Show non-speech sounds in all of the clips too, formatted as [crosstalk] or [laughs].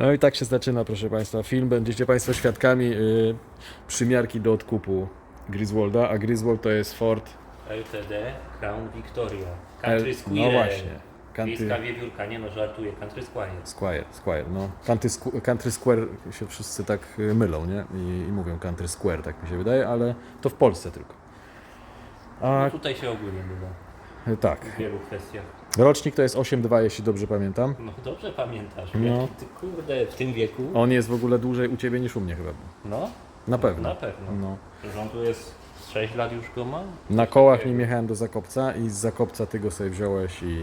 No i tak się zaczyna, proszę Państwa. Film będziecie Państwo świadkami y, przymiarki do odkupu Griswolda, a Griswold to jest Ford LTD Crown Victoria. Country Squire. no właśnie, Wiejska Country wiewiórka, nie no żartuję, Country Squire. Squire, Squire, no. Country, Squ- country Square się wszyscy tak y, mylą, nie? I, I mówią Country Square, tak mi się wydaje, ale to w Polsce tylko. A No tutaj się ogólnie y, tak, w wielu kwestiach. Rocznik to jest 8.2, jeśli dobrze pamiętam. No dobrze pamiętasz, No. jaki ty kurde w tym wieku. On jest w ogóle dłużej u Ciebie niż u mnie chyba. No, Na pewno. na pewno. No. Tu jest z 6 lat już go ma? Na kołach nim jechałem do Zakopca i z Zakopca Ty go sobie wziąłeś i...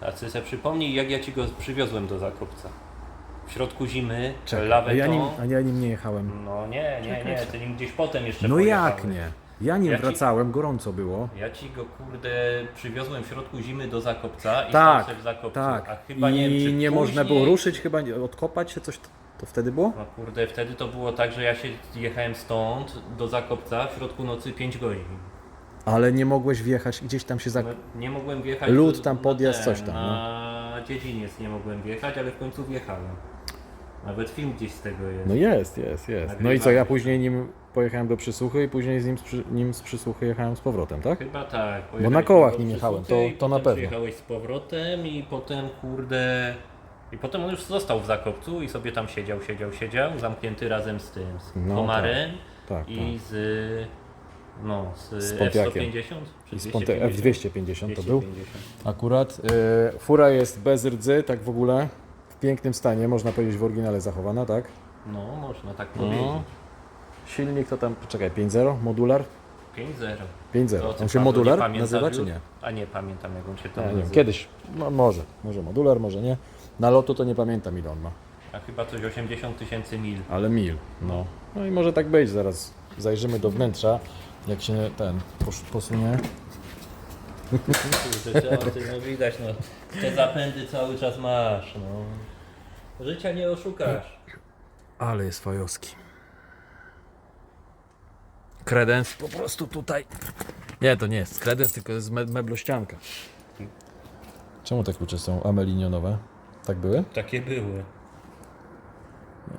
A ty sobie przypomnij, jak ja ci go przywiozłem do Zakopca. W środku zimy, Czekaj, a lawetą. ja, nim, a ja nim nie jechałem. No nie, nie, nie, ty nim gdzieś potem jeszcze No pojechałeś. jak nie? Ja nim Ja ci- wracałem, gorąco było. Ja ci go kurde przywiozłem w środku zimy do Zakopca i Tak, stał sobie w Zakopcu. Tak. A chyba nie I wiem, czy nie można później- było ruszyć, chyba nie- odkopać się, coś to, to wtedy było? No kurde, wtedy to było tak, że ja się jechałem stąd do Zakopca w środku nocy 5 godzin. Ale nie mogłeś wjechać, gdzieś tam się zak... No, nie mogłem wjechać. Lód tam, podjazd, coś tam, no. Na dziedziniec nie mogłem wjechać, ale w końcu wjechałem. Nawet film gdzieś z tego jest. No jest, jest, jest. No i co, ja później nim pojechałem do Przysłuchy i później z nim z, przy, nim z Przysłuchy jechałem z powrotem, tak? Chyba tak. na pojechałeś kołach nim jechałem, to- i to na pewno. Przyjechałeś z powrotem i potem kurde. I potem on już został w Zakopcu i sobie tam siedział, siedział, siedział, zamknięty razem z tym, z No komarem Tak, i z. No, z, Z Pontiaciem. F-150 czy I z Ponte 250? F250 to był. 250. Akurat. Y, fura jest bez rdzy, tak w ogóle. W pięknym stanie, można powiedzieć w oryginale zachowana, tak? No, można tak No. Silnik to tam, czekaj, 5.0, modular? 5-0. 5.0. To ty, On się modular nazywa, czy nie? A nie pamiętam jak on się wiem, nazywa. kiedyś, no, może, może modular, może nie. Na lotu to nie pamiętam ile on ma, A chyba coś 80 tysięcy mil. ale mil, no. No i może tak być, zaraz zajrzymy do wnętrza, jak się ten posunie. Kurde, ty, no widać, no. Te zapędy cały czas masz, no. Życia nie oszukasz. Ale jest fajowski. Kredens po prostu tutaj. Nie, to nie jest kredens, tylko jest me meblościanka. Czemu te klucze są amelinionowe? Tak były? Takie były.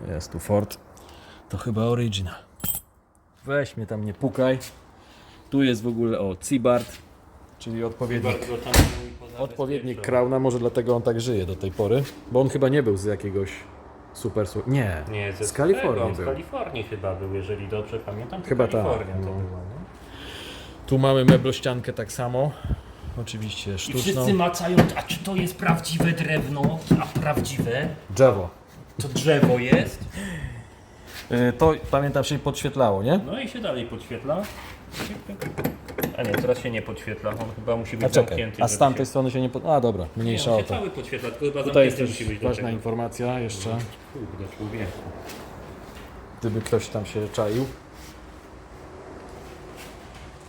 Jest tu Ford. To chyba original. Weź mnie tam, nie pukaj. Tu jest w ogóle, o, Cibart, czyli odpowiednik, odpowiednik. Krauna, może dlatego on tak żyje do tej pory, bo on chyba nie był z jakiegoś super, su- nie, Nie, ze z Kalifornii Z był. Kalifornii chyba był, jeżeli dobrze pamiętam. To Chyba tak, Kalifornia to no. była, no. Tu mamy meblościankę tak samo, oczywiście I sztuczną. wszyscy macają, a czy to jest prawdziwe drewno? A prawdziwe? Drzewo. To drzewo jest? Y, To pamiętam się podświetlało, nie? No i się dalej podświetla. A nie, teraz się nie podświetla, on chyba musi być A czekaj, zamknięty. a z żeby tamtej się... strony się nie pod... A dobra, Nie, mniejsza on o się to. cały podświetla, tylko chyba Tutaj jest zamknięty też musi być do ważna tego. informacja jeszcze, Kurde, człowieku. gdyby ktoś tam się czaił.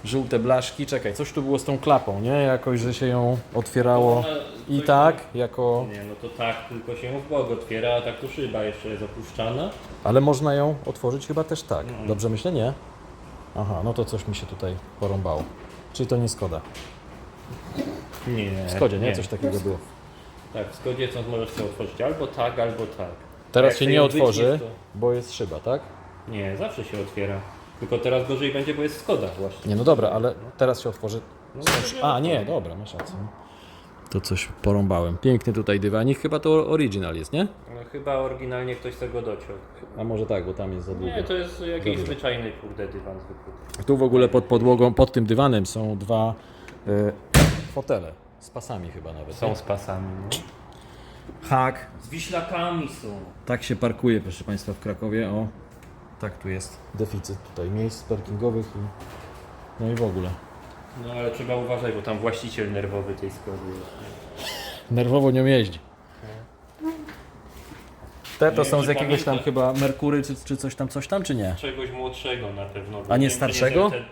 Żółte blaszki, czekaj, coś tu było z tą klapą, nie? Jakoś, że się ją otwierało Ona i coś tak, jako... Nie, no to tak, tylko się w bok otwiera, a tak to szyba jeszcze jest opuszczana. Ale można ją otworzyć chyba też tak. No. Dobrze myślę? Nie? Aha, no to coś mi się tutaj porąbało. Czyli to nie Skoda. Nie. W Skodzie, nie? Coś takiego było. Tak, w Skodzie co możesz sobie otworzyć albo tak, albo tak. Teraz Jak się nie ją otworzy, bo jest szyba, tak? to- Nie, zawsze się otwiera. Tylko teraz gorzej będzie, bo jest Skoda właśnie. Nie, no dobra, ale teraz się otworzy. No, Są- A, nie, dobra, masz rację. To coś porąbałem. Piękny tutaj dywanik, chyba to oryginal jest, nie? No, chyba oryginalnie ktoś tego dociął. A może tak, bo tam jest za długo. Nie, to jest jakiś Dobrze. zwyczajny kurde dywan zwykły. Tu w ogóle pod podłogą, pod tym dywanem są dwa y, fotele. Z pasami chyba nawet. Są z pasami. No. Hak. Z wiślakami są. Tak się parkuje, proszę Państwa, w Krakowie. O, tak tu jest deficyt tutaj miejsc parkingowych i no i w ogóle. No ale trzeba uważać, bo tam właściciel nerwowy tej Skody jest. Nerwowo nią jeździ. Te to Nie są wiem, z czy jakiegoś tam pamięta- chyba Merkury czy, czy coś tam, coś tam, czy nie? Czegoś młodszego na pewno. bo A nie wiem, starszego? że ten-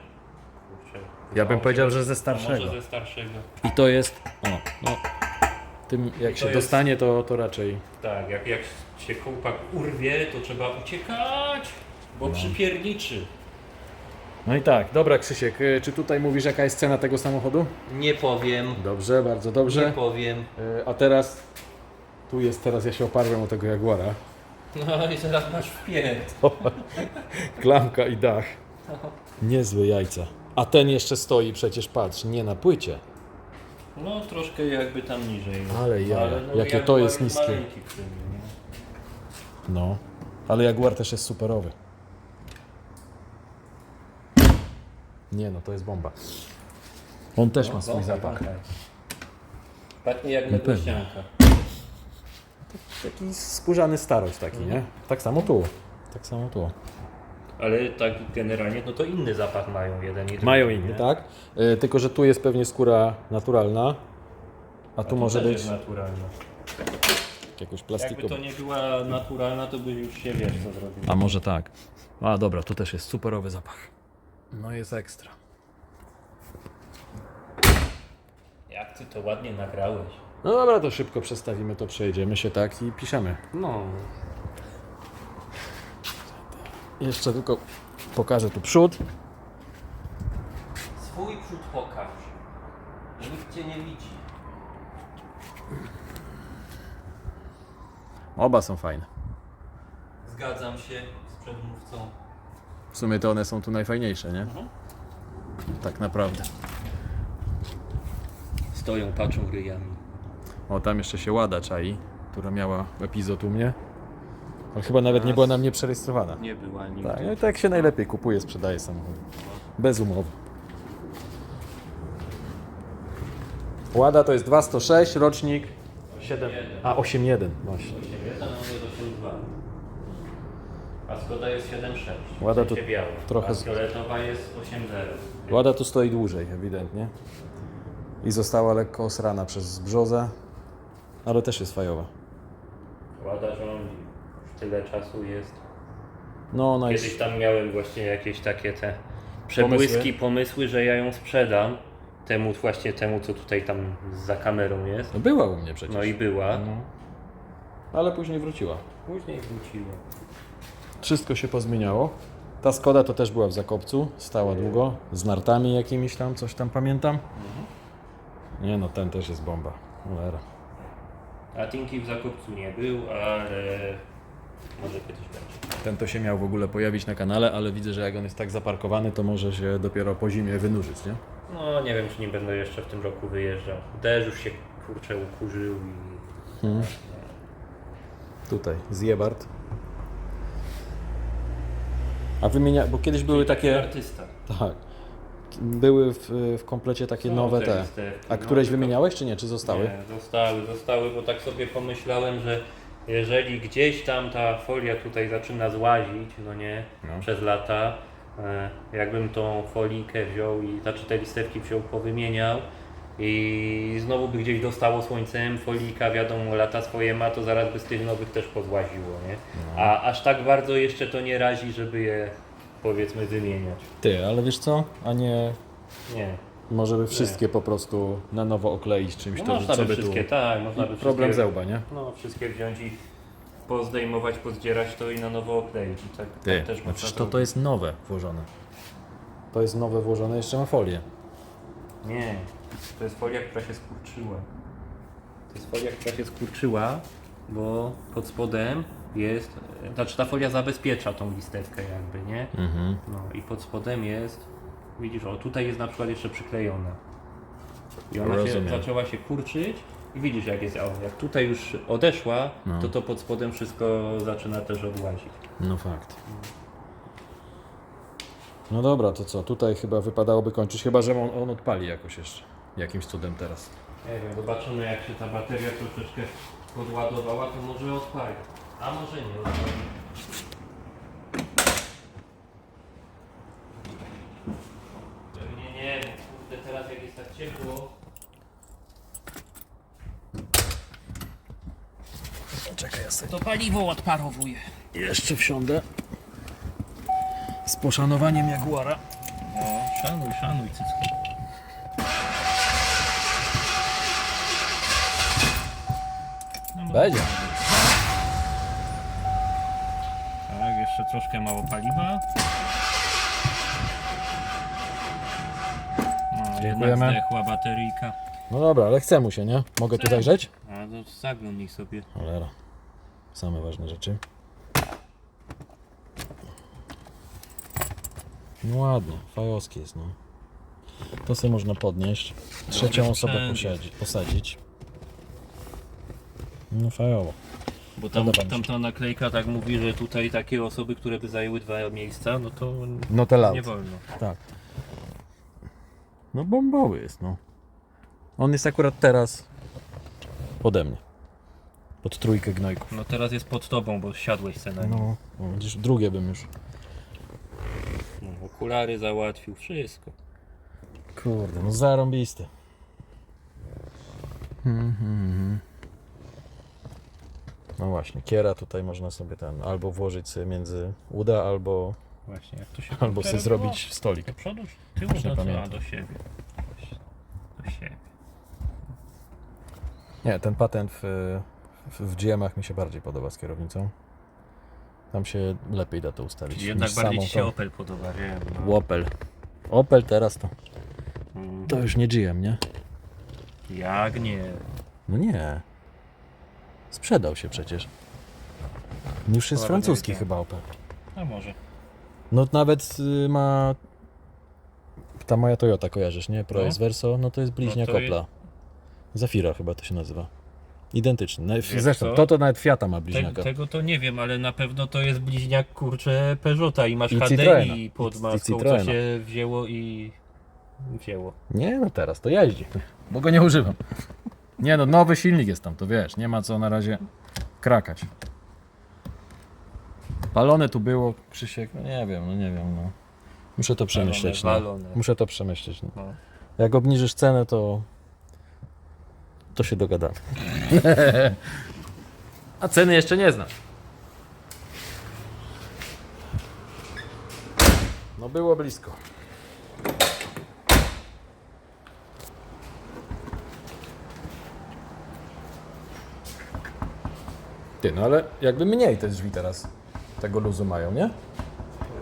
Kurczę. Ja bym Wydawało powiedział, że ze a starszego. Może ze starszego. I to jest, o, no, tym jak I się to jest- dostanie, to, to raczej Tak, jak, jak się kołpak urwie, to trzeba uciekać, bo przypierniczy. No i tak, dobra Krzysiek, y, czy tutaj mówisz jaka jest cena tego samochodu? Nie powiem. Dobrze, bardzo Nie dobrze. powiem. Y, A teraz Tu jest teraz, ja się oparłem o tego Jaguara. No i teraz masz wpięt. Klamka i dach. Niezłe jajca. A ten jeszcze stoi przecież, patrz, nie na płycie. No troszkę jakby tam niżej. Ale jaja, jakie Jaguar to jest niskie. maleńki w tym, nie? No. Ale Jaguar też jest superowy. Nie no, to jest bomba. On też ma swój Wąchaj, zapach. Pachnie jak pewnie. mydłościanka. Taki skórzany starość taki, nie? Tak samo tu. Tak samo tu. Ale tak generalnie, no to inny zapach mają jeden i drugi. Mają nie? inny, tak? E, tylko, że tu jest pewnie skóra naturalna, a tu może też być jest naturalna. jakoś Jakby to nie była naturalna, to by już się wiesz co zrobił. A może tak. A dobra, tu też jest superowy zapach. No jest ekstra. Jak ty to ładnie nagrałeś. No dobra, to szybko przestawimy to, przejedziemy się tak i piszemy. No. Jeszcze tylko pokażę tu przód. Swój przód pokaż. Nikt cię nie widzi. Oba są fajne. Zgadzam się z przedmówcą. W sumie to one są tu najfajniejsze, nie? Tak naprawdę. Stoją, patrzą ryjami. O, tam jeszcze się Łada czai, która miała epizod u mnie. Ale chyba nawet nie była na mnie przerejestrowana. Nie była nigdy. Tak, no i tak się najlepiej kupuje, sprzedaje samochód. Bez umowy. Łada to jest 206, rocznik 7. A 8.1 właśnie. 8.1, a on jest 8.2. A Skoda jest 7.6. Ładna w sensie to biała. trochę A z- fioletowa jest 8.0. Łada tu stoi dłużej, ewidentnie. I została lekko osrana przez brzozę, ale też jest fajowa. Łada rządzi. Już tyle czasu jest. No ona jest... Kiedyś tam miałem właśnie jakieś takie te przebłyski, pomysły, że ja ją sprzedam. Temu właśnie temu, co tutaj tam za kamerą jest. No była u mnie przecież. No i była. No. Ale później wróciła. Później wróciła. Wszystko się pozmieniało. Ta Skoda to też była w Zakopcu, stała długo, z nartami jakimiś tam, coś tam pamiętam. Nie no, ten też jest bomba. Cholera. A Tinky w Zakopcu nie był, ale może kiedyś będzie. Ten to się miał w ogóle pojawić na kanale, ale widzę, że jak on jest tak zaparkowany, to może się dopiero po zimie wynurzyć, nie? No nie wiem, czy nie będę jeszcze w tym roku wyjeżdżał. Też już się kurczę ukurzył i... Tutaj, zjebart. A wymienia, bo kiedyś były takie, Artysta. tak, były w, w komplecie takie Są nowe te listewki, A no, któreś tylko- wymieniałeś, czy nie? Czy zostały? Nie, zostały, zostały, bo tak sobie pomyślałem, że jeżeli gdzieś tam ta folia tutaj zaczyna złazić, no nie, No. przez lata, e, jakbym tą folikę wziął i znaczy te listewki wziął, powymieniał i znowu by gdzieś dostało słońcem, folika wiadomo lata swoje ma, to zaraz by z tych nowych też pozłaziło, nie? No. A aż tak bardzo jeszcze to nie razi, żeby je powiedzmy wymieniać. Ty, ale wiesz co? A nie, Nie. może by wszystkie po prostu na nowo okleić czymś, No to można co by wszystkie, tu... tak, można by Problem wszystkie... zełba, nie? No, wszystkie wziąć i pozdejmować, pozdzierać to i na nowo okleić. I tak, Ty, tak też no można przecież to, zrobić. to jest nowe włożone. To jest nowe włożone, jeszcze ma folię. Nie, to jest folia, która się skurczyła. To jest folia, która się skurczyła, bo pod spodem jest, znaczy ta folia zabezpiecza tą listewkę jakby, nie? Mhm. No i pod spodem jest, widzisz, o tutaj jest na przykład jeszcze przyklejona. I ona się zaczęła się kurczyć i widzisz jak jest, o, jak tutaj już odeszła, No. to to pod spodem wszystko zaczyna też odłazić. No fakt. No dobra, to co? Tutaj chyba wypadałoby kończyć, chyba że on, on odpali jakoś jeszcze. Jakimś cudem teraz. Nie wiem, zobaczymy jak się ta bateria troszeczkę podładowała, to może odpali. A może nie odpali. Pewnie nie, kurde teraz jak jest tak ciepło. Czekaj, ja sobie To paliwo odparowuje. jeszcze wsiądę. Z poszanowaniem Jaguara. No, szanuj, szanuj cycku. Będzie. Tak, jeszcze troszkę mało paliwa. No, jednak Dziękujemy. zdechła bateryjka. No dobra, ale chce mu się, nie? Mogę tu zajrzeć? A no zaglądnij sobie. Cholera. Same ważne rzeczy. No ładnie, fajowski jest, no. To sobie można podnieść. Trzecią osobę sprzęt posiadzić, posadzić. No fajowo. Bo tam, Podoba mi się. tam ta naklejka tak mówi, że tutaj takie osoby, które by zajęły dwa miejsca, no to No te nie wolno. Tak. No bombowy jest, no. On jest akurat teraz pode mnie. Pod trójkę gnojków. No teraz jest pod tobą, bo siadłeś se na nim. No, no widzisz, drugie bym już. No, okulary załatwił, wszystko. Kurde, no zarąbisty. Mhm. No właśnie, kiera tutaj można sobie ten albo włożyć sobie między uda, albo, Właśnie, jak to się albo sobie zrobić stolik. Do przodu, tyłu, Już nie do, siebie. Do siebie. Nie, ten patent w, w, w GM-ach mi się bardziej podoba z kierownicą. Tam się lepiej da to ustawić. Czyli jednak niż bardziej samą ci się tą- Opel podoba, wiem. No. Opel. Opel teraz to. Mm, To już nie GM, nie? Jak nie? No nie. Sprzedał się przecież. Już jest francuski nie chyba Opel. A może. No nawet y, ma. Ta moja Toyota kojarzysz, nie? Pro No. S Verso, no to jest bliźniak No to Opla. Zafira chyba to się nazywa. Identyczny. No, Wiesz Zresztą co? to to nawet Fiata ma Te, bliźniaka. tego to nie wiem, ale na pewno to jest bliźniak kurcze Peugeota i masz I HDI Citroena. pod I- i maską, co Citroena. się wzięło i wzięło. Nie, no teraz to jeździ. Bo go nie używam. Nie no, nowy silnik jest tam, to wiesz, nie ma co na razie krakać. Palone tu było, Krzysiek, no nie wiem, no nie wiem, no. Muszę to przemyśleć. No. walone. Muszę to przemyśleć. No. No. Jak obniżysz cenę, to to się dogadamy. [laughs] A ceny jeszcze nie znam. No było blisko. Ty, no ale jakby mniej te drzwi teraz tego luzu mają, nie?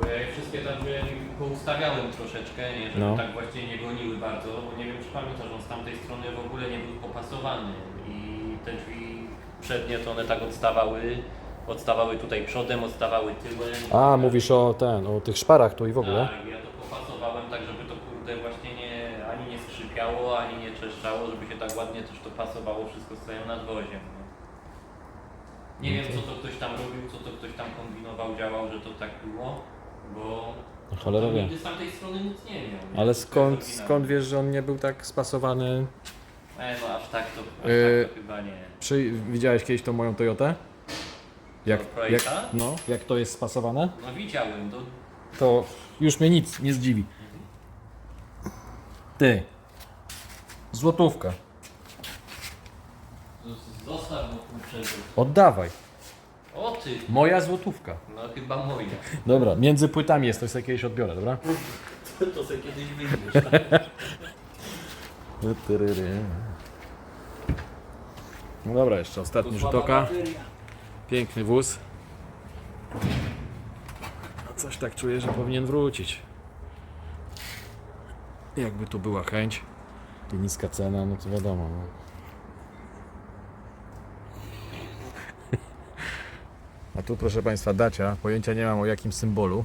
Bo ja je wszystkie tam że poustawiałem troszeczkę, nie, żeby No. tak właśnie nie goniły bardzo, bo nie wiem czy pamiętasz, on z tamtej strony w ogóle nie był popasowany i te drzwi przednie to one tak odstawały, odstawały tutaj przodem, odstawały tyłem. A, mówisz o ten, o tych szparach tu i w ogóle? Tak, ja to popasowałem tak, żeby to kurde właśnie nie, ani nie skrzypiało, ani nie trzeszczało, żeby się tak ładnie też to pasowało wszystko z całym nadwoziem. Nie, nie wiem co to ktoś tam robił, co to ktoś tam kombinował, działał, że to tak było, bo No cholera to wie. nigdy z tamtej strony nic nie miał. nie? Ale skąd, skąd wiesz, że on nie był tak spasowany? E, no aż tak to, aż Yy, tak to chyba nie. Czy widziałeś kiedyś tą moją Toyotę? Jak, jak, no, jak to jest spasowane? No widziałem, to To już mnie nic nie zdziwi. Ty. Złotówka. z- zostaw kurczę. Oddawaj. O ty, Moja złotówka. no chyba moja. Dobra, między płytami jest, to sobie kiedyś odbiorę, dobra? [laughs] To sobie kiedyś wyjdziesz. [laughs] No dobra, jeszcze ostatni rzut oka. Piękny wóz. Coś tak czuję, że powinien wrócić. Jakby tu była chęć i niska cena, no to wiadomo. No. A tu proszę Państwa dacia, pojęcia nie mam o jakim symbolu.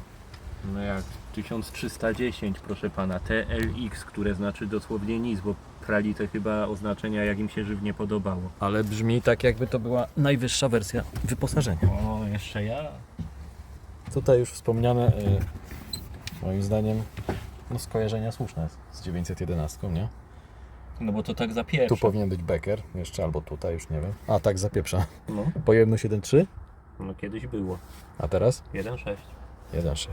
No jak 1310, proszę pana, TLX, które znaczy dosłownie nic, bo prali te chyba oznaczenia, jak im się żywnie podobało. Ale brzmi tak jakby to była najwyższa wersja wyposażenia. O, jeszcze ja. Tutaj już wspomniane, y, moim zdaniem, no skojarzenia słuszne z 911, nie? No bo to tak za Tu powinien być Becker, jeszcze albo tutaj, już nie wiem. A tak zapieprza. No, Pojemność 1.3, no kiedyś było. a teraz 1.6. 1.6.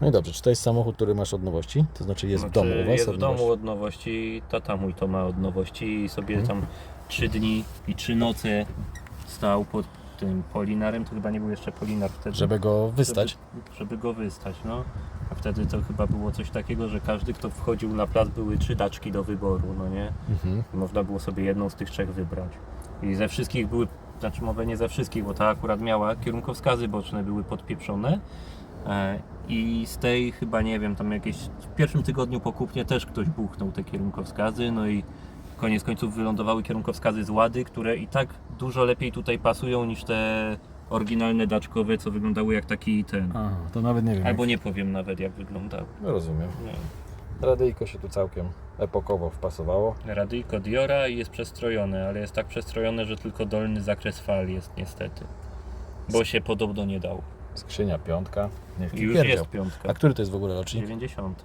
No i dobrze, czy to jest samochód, który masz od nowości? To znaczy jest w Znaczy, domu u Was Jest w domu od nowości, tata mój to ma od nowości i sobie Mhm. tam trzy dni i trzy noce stał pod tym polinarem, to chyba nie był jeszcze polinar wtedy. Żeby go wystać? Żeby, żeby go wystać, no. A wtedy to chyba było coś takiego, że każdy, kto wchodził na plac, były trzy taczki do wyboru, no nie? Mhm. Można było sobie jedną z tych trzech wybrać. I ze wszystkich były, znaczy może nie ze wszystkich, bo ta akurat miała kierunkowskazy boczne, były podpieprzone. E, I z tej chyba nie wiem, tam jakieś w pierwszym tygodniu po kupnie też ktoś buchnął te kierunkowskazy, no i koniec końców wylądowały kierunkowskazy z Łady, które i tak dużo lepiej tutaj pasują niż te oryginalne daczkowe, co wyglądały jak taki ten. Aha, to nawet nie wiem. Albo nie powiem nawet jak wyglądały. No rozumiem. Nie. Radyjko się tu całkiem epokowo wpasowało. Radyjko Diora i jest przestrojone, ale jest tak przestrojone, że tylko dolny zakres fal jest niestety. Bo się podobno nie dało. Skrzynia piątka. Niech już pierdział. jest piątka. A który to jest w ogóle rocznik? 90.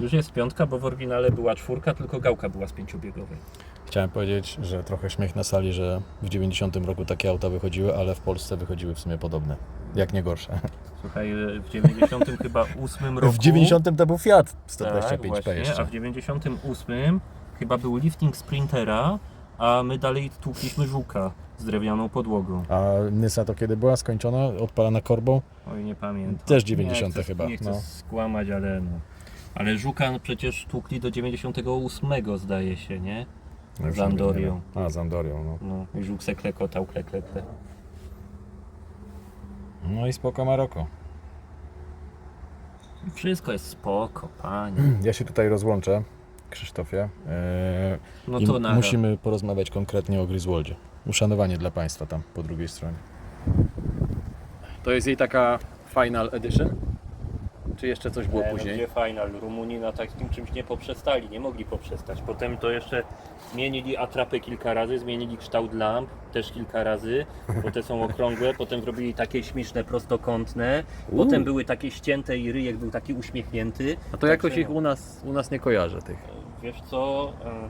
Już jest piątka, bo w oryginale była czwórka, tylko gałka była z pięciobiegowej. Chciałem powiedzieć, że trochę śmiech na sali, że w 90 roku takie auta wychodziły, ale w Polsce wychodziły w sumie podobne. Jak nie gorsze. Słuchaj, w 90 [laughs] chyba 8 roku. W 90 to był Fiat tak, 125P właśnie, jeszcze. a w 98 chyba był lifting Sprintera, a my dalej tłukliśmy żuka z drewnianą podłogą. A Nysa to kiedy była skończona, odpalana korbą? Oj, nie pamiętam. Też 90 nie chcę, chyba, Nie chcę no. skłamać, ale no. Ale no przecież tłukli do 98 zdaje się, nie? No Z Andorią. A, z Andorią, no. No i żuk se klekotał, kle, kle, kle. No i spoko Maroko. Wszystko jest spoko, panie. Ja się tutaj rozłączę, Krzysztofie. Eee, No I to na musimy porozmawiać konkretnie o Griswoldzie. Uszanowanie dla Państwa tam po drugiej stronie. To jest jej taka final edition? Czy jeszcze coś było Nie, później? No, gdzie final? Rumuni na takim czymś nie poprzestali, nie mogli poprzestać. Potem to jeszcze zmienili atrapę kilka razy, zmienili kształt lamp też kilka razy, bo te są okrągłe, potem zrobili takie śmieszne prostokątne, potem były takie ścięte i ryjek był taki uśmiechnięty. A to jakoś Także, ich u nas, u nas nie kojarzę tych. Wiesz co, e,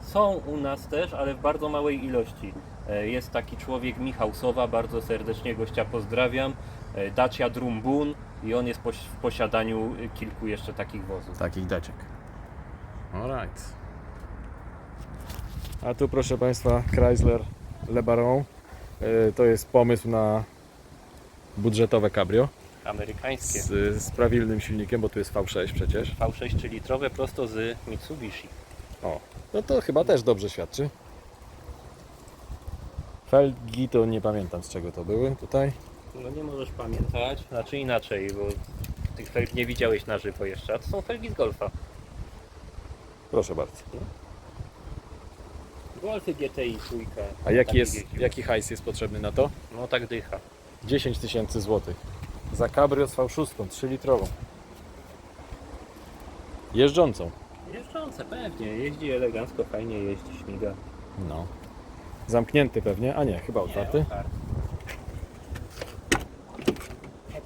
są u nas też, ale w bardzo małej ilości. E, Jest taki człowiek Michał Sowa, bardzo serdecznie gościa pozdrawiam. E, Dacia Drumbun i on jest poś- w posiadaniu e, kilku jeszcze takich wozów. Takich daczek. Alright. A tu proszę Państwa Chrysler Le Baron. Yy, To jest pomysł na budżetowe cabrio Amerykańskie. z, z prawilnym silnikiem, bo tu jest V6 przecież. V6 3 litrowe prosto z Mitsubishi. O, no to chyba też dobrze świadczy. Felgi to nie pamiętam z czego to były tutaj. No nie możesz pamiętać, znaczy inaczej, bo tych felg nie widziałeś na żywo jeszcze, a to są felgi z Golfa. Proszę bardzo. Golfy GTI trójka. A jaki jest, jaki hajs jest potrzebny na to? No tak dycha. 10 tysięcy złotych. Za cabrio z V6, 3 litrową. Jeżdżącą. Jeżdżące pewnie, jeździ elegancko, fajnie jeździ, śmiga. No. Zamknięty pewnie, a nie, chyba otwarty. Nie, otwarty.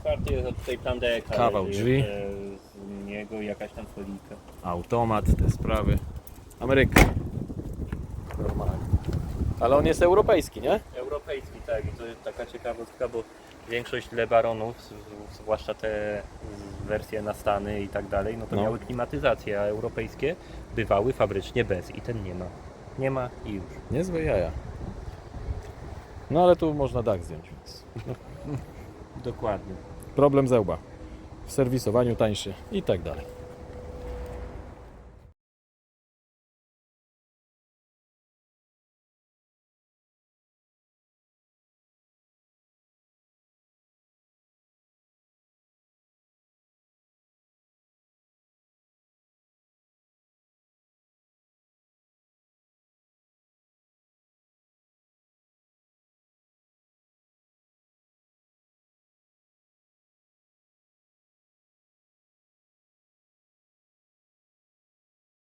Otwarty jest od tej plandeka. Kawał drzwi. jeszcze Z niego jakaś tam folika. Automat, te sprawy. Ameryka. Normalnie. Ale on jest europejski, nie? Europejski, tak. I to jest taka ciekawostka, bo większość Lebaronów, z- zwłaszcza te wersje na Stany i tak dalej, no to No. miały klimatyzację, a europejskie bywały fabrycznie bez i ten nie ma. Nie ma i już. Niezłe jaja. No ale tu można dach zdjąć, więc Dokładnie. Problem zełba. W serwisowaniu tańszy i tak dalej.